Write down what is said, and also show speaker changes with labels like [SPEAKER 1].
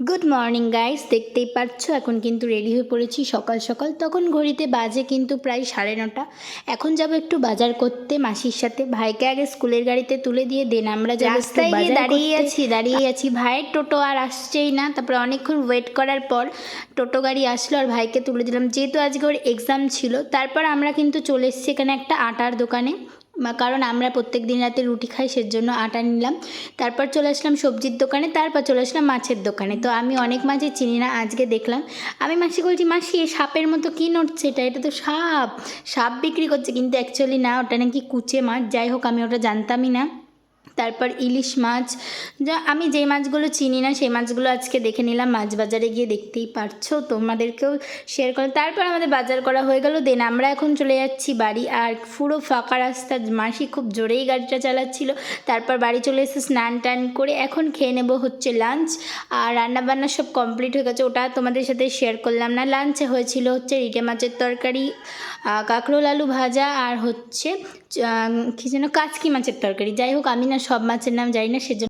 [SPEAKER 1] Good morning guys দেখতেই পাচ্ছ এখন কিন্তু রেডি হয়ে পড়েছি সকাল সকাল। তখন ঘড়িতে বাজে কিন্তু প্রায় সাড়ে নটা। এখন যাব একটু বাজার করতে মাসির সাথে। ভাইকে আগে স্কুলের গাড়িতে তুলে দিয়ে দেন। আমরা
[SPEAKER 2] রাস্তায় গিয়ে দাঁড়িয়ে
[SPEAKER 1] আছি দাঁড়িয়ে আছি। ভাইয়ের টোটো আর আসছেই না। তারপরে অনেকক্ষণ ওয়েট করার পর টোটো গাড়ি আসলো আর ভাইকে তুলে দিলাম। যেহেতু আজকে ওর এক্সাম ছিল তারপর আমরা কিন্তু চলে এসেছি এখানে একটা আটার দোকানে। কারণ আমরা প্রত্যেক দিন রাতে রুটি খাই, সেজন্য আটা নিলাম। তারপর চলে আসলাম সবজির দোকানে, তারপর চলে আসলাম মাছের দোকানে। তো আমি অনেক মাছই চিনি না, আজকে দেখলাম। আমি মাসি বলছি, মাসি সাপের মতো কী নড়ছে এটা? এটা তো সাপ। সাপ বিক্রি করছে, কিন্তু অ্যাকচুয়ালি না, ওটা নাকি কুচে মাছ। যাই হোক, আমি ওটা জানতামই না। তারপর ইলিশ মাছ। যা, আমি যে মাছগুলো চিনি না, সেই মাছগুলো আজকে দেখে নিলাম। মাছ বাজারে গিয়ে দেখতেই পারছ, তোমাদেরকেও শেয়ার করে। তারপর আমাদের বাজার করা হয়ে গেল। দেন আমরা এখন চলে যাচ্ছি বাড়ি, আর পুরো ফাঁকা রাস্তা। মাসি খুব জোরেই গাড়িটা চালাচ্ছিল। তারপর বাড়ি চলে এসে স্নান টান করে এখন খেয়ে নেব হচ্ছে লাঞ্চ আর রান্নাবান্না সব কমপ্লিট হয়ে গেছে। ওটা তোমাদের সাথে শেয়ার করলাম না। লাঞ্চে হয়েছিল হচ্ছে রিটে মাছের তরকারি কাঁকরোল, আলু ভাজা, আর হচ্ছে কী যেন, কাচকি মাছের তরকারি। যাই হোক, আমি না সব মাছের নাম জানি না সেজন্য